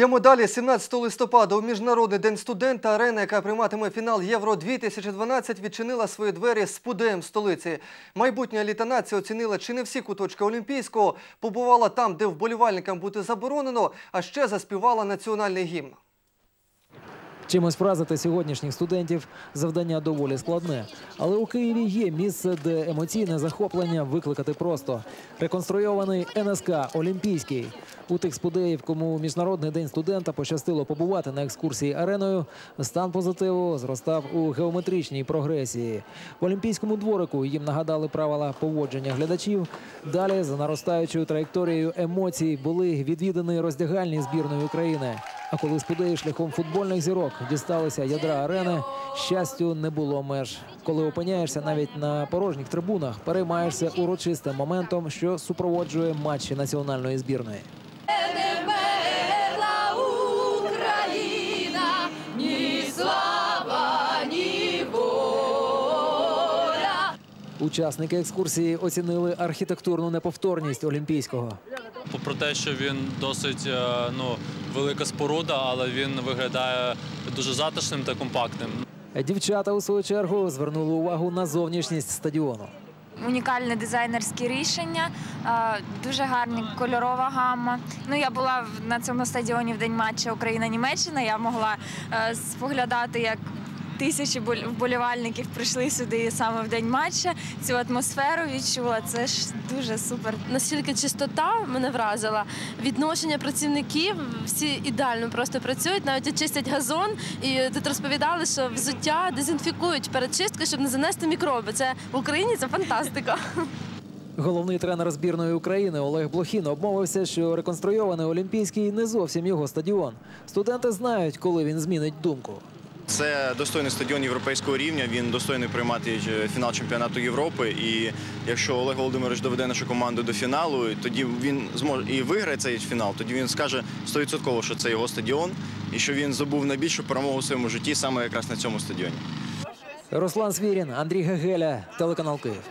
Йдемо далі. 17 листопада у Міжнародний день студента арена, яка прийматиме фінал Євро 2012, відчинила свої двері з пудеєм столиці. Майбутня еліта нації оцінила, чи не всі куточки Олімпійського, побувала там, де вболівальникам бути заборонено, а ще заспівала національний гімн. Чимось вразити сьогоднішніх студентів завдання доволі складне. Але у Києві є місце, де емоційне захоплення викликати просто. Реконструйований НСК Олімпійський. У тих спудеїв, кому міжнародний день студента пощастило побувати на екскурсії ареною, стан позитиву зростав у геометричній прогресії. В Олімпійському дворику їм нагадали правила поводження глядачів. Далі за наростаючою траєкторією емоцій були відвідані роздягальні збірної України. А коли спудеї шляхом футбольних зірок дісталися ядра арени, щастю не було меж. Коли опиняєшся навіть на порожніх трибунах, переймаєшся урочистим моментом, що супроводжує матчі національної збірної. Учасники екскурсії оцінили архітектурну неповторність Олімпійського. Попри те, що він досить е, ну, велика споруда, але він виглядає дуже затишним та компактним. Дівчата у свою чергу звернули увагу на зовнішність стадіону. унікальне дизайнерське рішення, дуже гарні кольорова гамма. Ну я була на цьому стадіоні в день матчу Україна-Німеччина. Я могла е, споглядати, як тисячі вболівальників прийшли сюди саме в день матча. Цю атмосферу відчула. Це ж дуже супер. Настільки чистота мене вразила. Відношення працівників всі ідеально просто працюють, навіть чистять газон. І тут розповідали, що взуття дезінфікують перед чисткою, щоб не занести мікроби. Це в Україні це фантастика. Головний тренер збірної України Олег Блохін обмовився, що реконструйований Олімпійський не зовсім його стадіон. Студенти знають, коли він змінить думку. Це достойний стадіон європейського рівня. Він достойний приймати е, фінал чемпіонату Європи. І якщо Олег Володимирович доведе нашу команду до фіналу, тоді він зможе і виграє цей фінал. Тоді він скаже 100%, що це його стадіон, і що він забув найбільшу перемогу в своєму житті саме якраз на цьому стадіоні. Руслан Свірін, Андрій Гегеля, телеканал Київ.